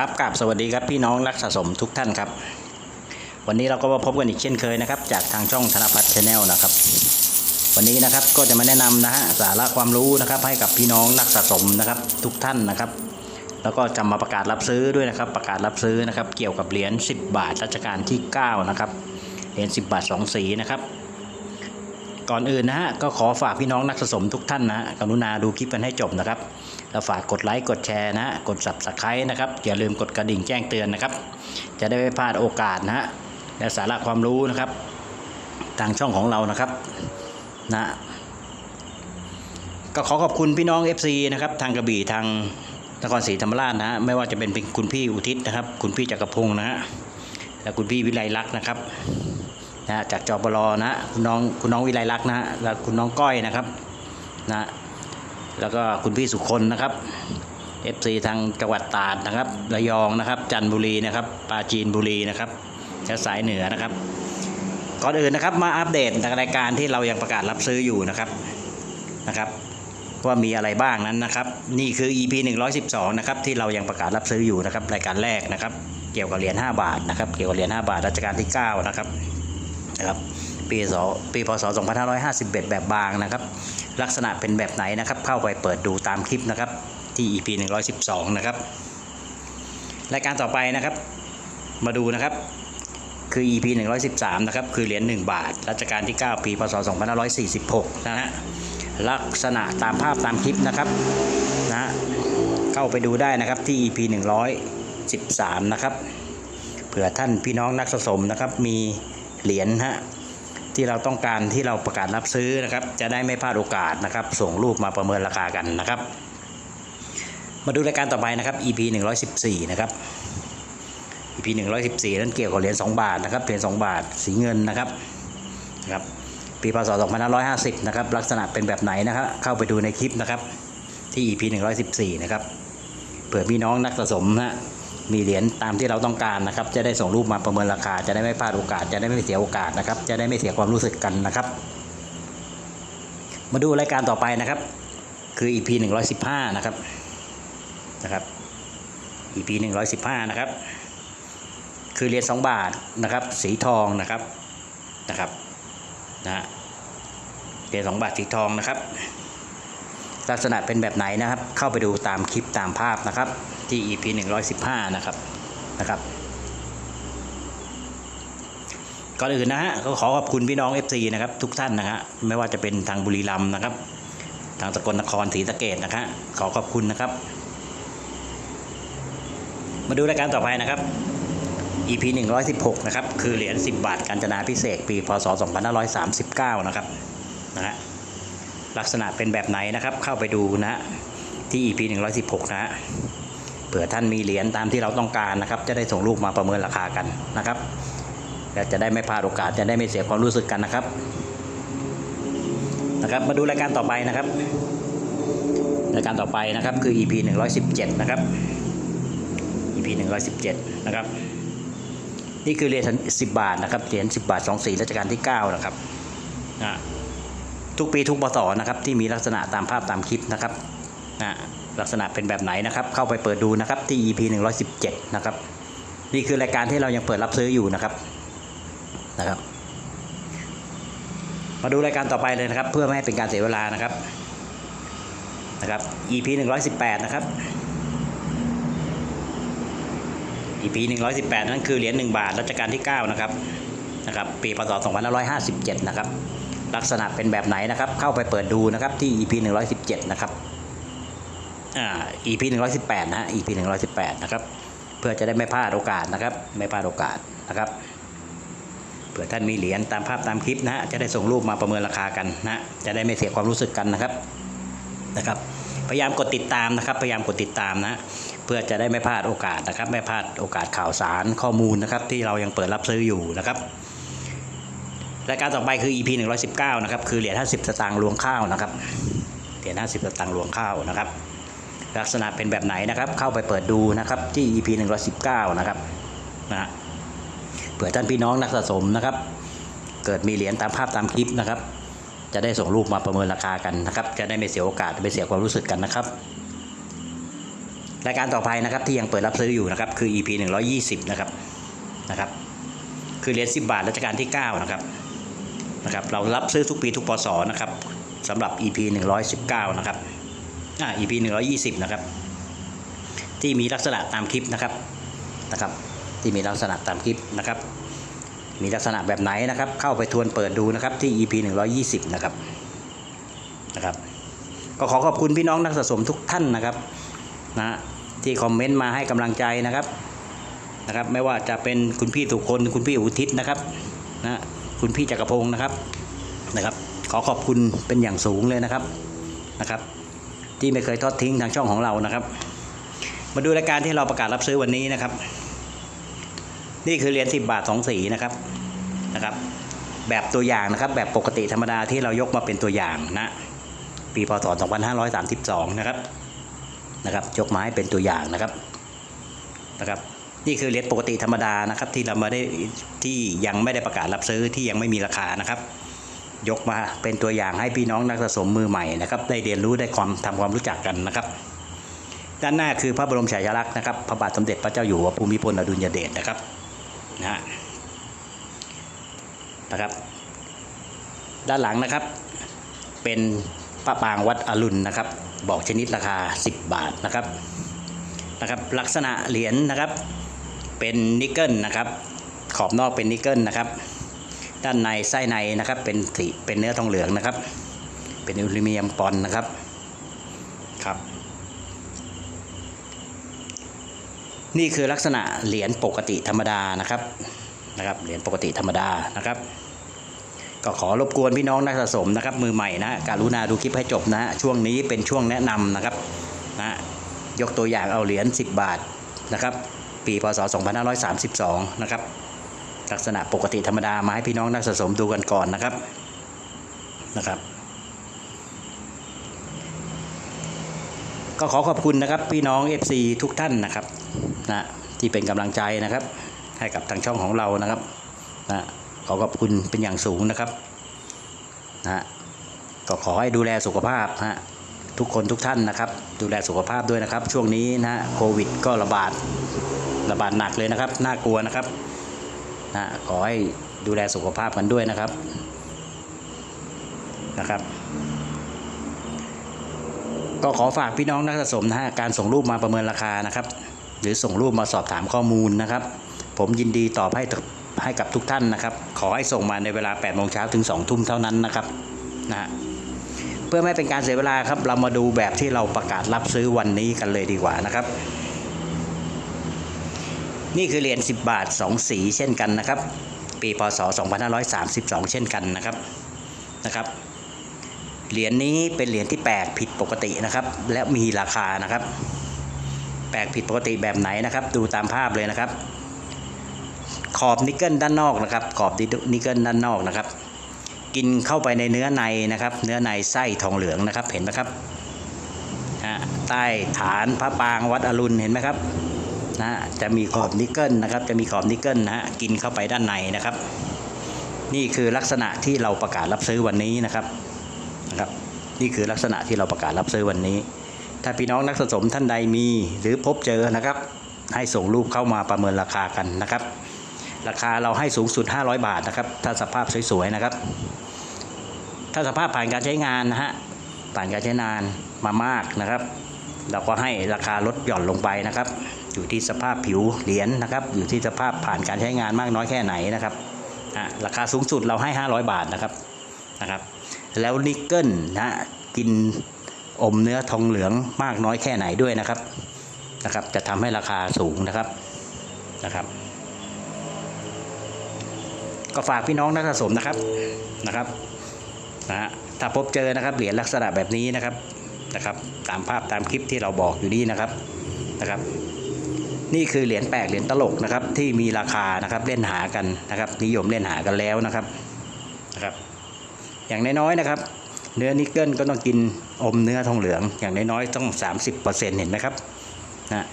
ครับกราบสวัสดีครับพี่น้องนักสะสมทุกท่านครับ วันนี้เราก็มาพบกันอีกเช่นเคยนะครับ จากทางช่องธนพัฒน์ชาแนลนะครับ วันนี้นะครับก็จะมาแนะนำนะฮะสาระความรู้นะครับ ให้กับพี่น้องนักสะสมนะครับ ทุกท่านนะครับ แล้วก็จะมาประกาศรับซื้อด้วยนะครับ ประกาศรับซื้อนะครับ เกี่ยวกับเหรียญ10 บาทรัชกาลที่9นะครับเหรียญ10 บาท2สีนะครับ ก่อนอื่นนะฮะก็ขอฝากพี่น้องนักสะสมทุกท่านนะฮะกรุณาดูคลิปกันให้จบนะครับแล้วฝากกดไลค์กดแชร์นะฮะกด subscribe นะครับอย่าลืมกดกระดิ่งแจ้งเตือนนะครับ จะได้ไม่พลาดโอกาสนะฮะและสาระความรู้นะครับ ทางช่องของเรานะครับนะก็ขอขอบคุณพี่น้อง FC นะครับทางกระบี่ทางนครศรีธรรมราชนะฮะไม่ว่าจะเป็นคุณพี่อุทิศนะครับ คุณพี่จักรพงศ์นะฮะและคุณพี่วิไลลักษณ์นะครับนะจากจอบลนะฮะคุณน้องคุณน้องวิไลลักษณ์นะฮะแล้วคุณน้องก้อยนะครับนะ แล้วก็คุณพี่สุคนนะครับ FC ทางจังหวัดตราดนะครับ ระยองนะครับ จันทบุรีนะครับปราจีนบุรีนะครับและสายเหนือนะครับ ก่อนอื่นนะครับมาอัปเดตรายการที่เรายังประกาศรับซื้ออยู่นะครับนะครับ ว่ามีอะไรบ้างนั้นนะครับ นี่คือ EP 112นะครับที่เรายังประกาศรับซื้ออยู่นะครับ รายการแรกนะครับ เกี่ยวกับเหรียญ5บาทนะครับ เกี่ยวกับเหรียญ5บาทรัชกาลที่9นะครับนะครับ ปีศปีพศ 2551 แบบบางนะครับ ลักษณะเป็นแบบไหนนะครับ เข้าไปเปิดดูตามคลิปนะครับ ที่ EP 112 นะครับ รายการต่อไปนะครับ มาดูนะครับ คือ EP 113 นะครับ คือเหรียญ1บาท รัชกาลที่ 9 ปี พศ 2546 นะฮะ ลักษณะตามภาพตามคลิปนะครับนะฮะเข้าไปดูได้นะครับที่ EP 113 นะครับเผื่อท่านพี่น้องนักสะสมนะครับมีเหรียญฮะ ที่เราต้องการที่เราประกาศรับซื้อนะครับ จะได้ไม่พลาดโอกาสนะครับ ส่งรูปมาประเมินราคากันนะครับ มาดูรายการต่อไปนะครับ EP 114 นะครับ EP 114 นั้นเกี่ยวกับเหรียญ2บาทนะครับเหรียญ2บาทสีเงินนะครับนะครับปีพศ2550 นะครับ ลักษณะเป็นแบบไหนนะครับ เข้าไปดูในคลิปนะครับ ที่ EP 114 นะครับเผื่อพี่น้องนักสะสมนะ มีเหรียญตามที่เราต้องการนะครับ จะได้ส่งรูปมาประเมินราคา จะได้ไม่พลาดโอกาส จะได้ไม่เสียโอกาสนะครับ จะได้ไม่เสียความรู้สึกกันนะครับ มาดูรายการต่อไปนะครับ คือ EP 115 นะครับนะครับ EP 115 นะครับ คือเหรียญ2บาทนะครับ สีทองนะครับนะครับนะเหรียญ2บาทสีทองนะครับ ลักษณะเป็นแบบไหนนะครับ เข้าไปดูตามคลิปตามภาพนะครับ ที่ EP 115 นะครับนะครับก่อนอื่นนะฮะก็ขอขอบคุณพี่น้อง FC นะครับทุกท่านนะฮะไม่ว่าจะเป็นทางบุรีรัมย์นะครับ ทางสกลนครศรีสะเกดนะฮะขอขอบคุณนะครับ มาดูรายการต่อไปนะครับ EP 116 นะครับ คือเหรียญ 10 บาท กาญจนาพิเศษ ปี พศ 2539 นะครับนะฮะลักษณะเป็นแบบไหนนะครับ เข้าไปดูนะฮะที่ EP 116 นะฮะ ผื่อท่านมีเหรียญตามที่เราต้องการนะครับ จะได้ส่งรูปมาประเมินราคากันนะครับและจะได้ไม่พลาดโอกาสจะได้ไม่เสียความรู้สึกกันนะครับ นะครับ มาดูรายการต่อไปนะครับรายการต่อไปนะครับคือ EP 117 นะครับ EP 117 นะครับ นี่คือเหรียญ10 บาทนะครับเหรียญ10 บาท2สีรัชกาลที่ 9 นะครับนะทุกปีทุกปศนะครับที่มีลักษณะตามภาพตามคลิปนะครับนะ ลักษณะเป็นแบบไหนนะครับ เข้าไปเปิดดูนะครับที่ EP 117 นะครับ นี่คือรายการที่เรายังเปิดรับซื้ออยู่นะครับนะครับ มาดูรายการต่อไปเลยนะครับ เพื่อไม่ให้เป็นการเสียเวลานะครับนะครับ EP 118 นะครับ EP 118 นั่นคือเหรียญ1บาทรัชกาลที่ 9 นะครับนะครับปีพศ2557 นะครับ ลักษณะเป็นแบบไหนนะครับ เข้าไปเปิดดูนะครับที่ EP 117 นะครับ อ่า EP 118นะฮะ EP 118นะครับ เพื่อจะได้ไม่พลาดโอกาสนะครับ ไม่พลาดโอกาสนะครับ เผื่อท่านมีเหรียญตามภาพตามคลิปนะฮะ จะได้ส่งรูปมาประเมินราคากันนะ จะได้ไม่เสียความรู้สึกกันนะครับ นะครับ พยายามกดติดตามนะครับ พยายามกดติดตามนะ เพื่อจะได้ไม่พลาดโอกาสนะครับ ไม่พลาดโอกาสข่าวสารข้อมูลนะครับ ที่เรายังเปิดรับซื้ออยู่นะครับรายการต่อไปคือ EP 119 นะครับ คือเหรียญ50 สตางค์รวงข้าวนะครับ เหรียญ50 สตางค์รวงข้าวนะครับ ลักษณะเป็นแบบไหนนะครับ เข้าไปเปิดดูนะครับที่ EP 119 นะครับนะเผื่อท่านพี่น้องนักสะสมนะครับ เกิดมีเหรียญตามภาพตามคลิปนะครับ จะได้ส่งรูปมาประเมินราคากันนะครับ จะได้ไม่เสียโอกาสไม่เสียความรู้สึกกันนะครับรายการต่อไปนะครับที่ยังเปิดรับซื้ออยู่นะครับคือ EP 120 นะครับนะครับ คือเหรียญ10 บาทรัชกาลที่ 9 นะครับนะครับ เรารับซื้อทุกปีทุกปศนะครับสำหรับ EP 119 นะครับ อ่า EP 120 นะครับ ที่มีลักษณะตามคลิปนะครับนะครับ ที่มีลักษณะตามคลิปนะครับ มีลักษณะแบบไหนนะครับ เข้าไปทวนเปิดดูนะครับที่ EP 120 นะครับนะครับ ก็ขอขอบคุณพี่น้องนักสะสมทุกท่านนะครับนะที่คอมเมนต์มาให้กำลังใจนะครับนะครับไม่ว่าจะเป็นคุณพี่สุคนคุณพี่อุทิศนะครับนะคุณพี่จักรพงศ์นะครับนะครับ ขอขอบคุณเป็นอย่างสูงเลยนะครับนะครับ ที่ไม่เคยทอดทิ้งทางช่องของเรานะครับ มาดูรายการที่เราประกาศรับซื้อวันนี้นะครับ นี่คือเหรียญ10 บาทสองสีนะครับนะครับ แบบตัวอย่างนะครับ แบบปกติธรรมดาที่เรายกมาเป็นตัวอย่างนะปีพศ 2532 นะครับนะครับยกมาให้เป็นตัวอย่างนะครับนะครับ นี่คือเหรียญปกติธรรมดานะครับ ที่เราม่ได้ที่ยังไม่ได้ประกาศรับซื้อที่ยังไม่มีราคานะครับ ยกมาเป็นตัวอย่างให้พี่น้องนักสะสมมือใหม่นะครับ ได้เรียนรู้ได้ความทำความรู้จักกันนะครับ ด้านหน้าคือพระบรมฉายาลักษณ์นะครับพระบาทสมเด็จพระเจ้าอยู่หัวภูมิพลอดุลยเดชนะครับนะฮะนะครับ ด้านหลังนะครับ เป็นพระปางวัดอรุณนะครับ บอกชนิดราคา 10 บาทนะครับนะครับ ลักษณะเหรียญนะครับ เป็นนิกเกิลนะครับ ขอบนอกเป็นนิกเกิลนะครับ ด้านในไส้ในนะครับ เป็นสีเป็นเนื้อทองเหลืองนะครับ เป็นอลูมิเนียมปอนด์นะครับครับนี่คือลักษณะเหรียญปกติธรรมดานะครับนะครับเหรียญปกติธรรมดานะครับ ก็ขอรบกวนพี่น้องนักสะสมนะครับ มือใหม่นะการุณาดูคลิปให้จบนะฮะช่วงนี้เป็นช่วงแนะนำนะครับนะยกตัวอย่างเอาเหรียญ10 บาทนะครับ ปีพศ 2532 นะครับ ลักษณะปกติธรรมดามาให้พี่น้องนักสะสมดูกันก่อนนะครับนะครับ ก็ขอขอบคุณนะครับพี่น้อง FC ทุกท่านนะครับนะที่เป็นกำลังใจนะครับ ให้กับทางช่องของเรานะครับนะขอขอบคุณเป็นอย่างสูงนะครับนะก็ขอให้ดูแลสุขภาพฮะทุกคนทุกท่านนะครับ ดูแลสุขภาพด้วยนะครับ ช่วงนี้นะฮะโควิดก็ระบาดระบาดหนักเลยนะครับ น่ากลัวนะครับ นะขอให้ดูแลสุขภาพกันด้วยนะครับนะครับ ก็ขอฝากพี่น้องนักสะสมนะฮะการส่งรูปมาประเมินราคานะครับ หรือส่งรูปมาสอบถามข้อมูลนะครับ ผมยินดีตอบให้ให้กับทุกท่านนะครับ ขอให้ส่งมาในเวลา8โมงเช้าถึง2ทุ่มเท่านั้นนะครับนะฮะเพื่อไม่เป็นการเสียเวลาครับ เรามาดูแบบที่เราประกาศรับซื้อวันนี้กันเลยดีกว่านะครับ นี่คือเหรียญ10 บาท 2 สีเช่นกันนะครับ ปีพศ 2532 เช่นกันนะครับนะครับเหรียญนี้เป็นเหรียญที่แปลกผิดปกตินะครับ และมีราคานะครับ แปลกผิดปกติแบบไหนนะครับ ดูตามภาพเลยนะครับ ขอบนิกเกิลด้านนอกนะครับ ขอบนิกเกิลด้านนอกนะครับ กินเข้าไปในเนื้อในนะครับ เนื้อในไส้ทองเหลืองนะครับเห็นไหมครับฮะใต้ฐานพระปางวัดอรุณเห็นไหมครับ นะจะมีขอบนิกเกิลนะครับ จะมีขอบนิกเกิลนะฮะกินเข้าไปด้านในนะครับ นี่คือลักษณะที่เราประกาศรับซื้อวันนี้นะครับนะครับ นี่คือลักษณะที่เราประกาศรับซื้อวันนี้ ถ้าพี่น้องนักสะสมท่านใดมีหรือพบเจอนะครับ ให้ส่งรูปเข้ามาประเมินราคากันนะครับ ราคาเราให้สูงสุด 500 บาทนะครับ ถ้าสภาพสวยๆนะครับ ถ้าสภาพผ่านการใช้งานนะฮะผ่านการใช้งานมามากนะครับ เราก็ให้ราคาลดหย่อนลงไปนะครับ อยู่ที่สภาพผิวเหรียญนะครับ อยู่ที่สภาพผ่านการใช้งานมากน้อยแค่ไหนนะครับราคาสูงสุดเราให้ 500 บาทนะครับนะครับ แล้วนิกเกิลนะฮะกินอมเนื้อทองเหลืองมากน้อยแค่ไหนด้วยนะครับนะครับ จะทำให้ราคาสูงนะครับนะครับ ก็ฝากพี่น้องนักสะสมนะครับนะครับนะฮะถ้าพบเจอนะครับเหรียญลักษณะแบบนี้นะครับนะครับ ตามภาพตามคลิปที่เราบอกอยู่นี่นะครับนะครับ นี่คือเหรียญแปลกเหรียญตลกนะครับ ที่มีราคานะครับเล่นหากันนะครับ นิยมเล่นหากันแล้วนะครับนะครับ อย่างน้อยๆนะครับ เนื้อนิกเกิลก็ต้องกินอมเนื้อทองเหลือง อย่างน้อยๆต้อง 30%เห็นไหมครับนะ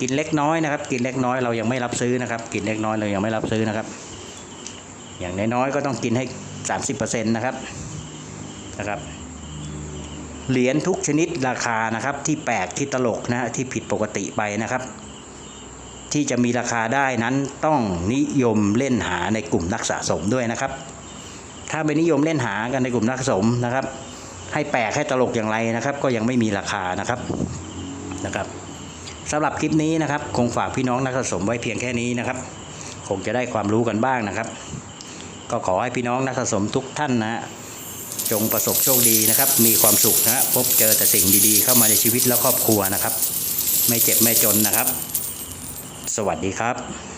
กินเล็กน้อยนะครับ กินเล็กน้อยเรายังไม่รับซื้อนะครับ กินเล็กน้อยเรายังไม่รับซื้อนะครับ อย่างน้อยๆก็ต้องกินให้ 30%นะครับนะครับ เหรียญทุกชนิดราคานะครับที่แปลกที่ตลกนะฮะที่ผิดปกติไปนะครับ ที่จะมีราคาได้นั้นต้องนิยมเล่นหาในกลุ่มนักสะสมด้วยนะครับ ถ้าไปนิยมเล่นหากันในกลุ่มนักสะสมนะครับ ให้แปลกให้ตลกอย่างไรนะครับ ก็ยังไม่มีราคานะครับนะครับสำหรับคลิปนี้นะครับ คงฝากพี่น้องนักสะสมไว้เพียงแค่นี้นะครับ คงจะได้ความรู้กันบ้างนะครับ ก็ขอให้พี่น้องนักสะสมทุกท่านนะฮะ จงประสบโชคดีนะครับ มีความสุขนะฮะพบเจอแต่สิ่งดีๆ เข้ามาในชีวิตและครอบครัวนะครับ ไม่เจ็บไม่จนนะครับ สวัสดีครับ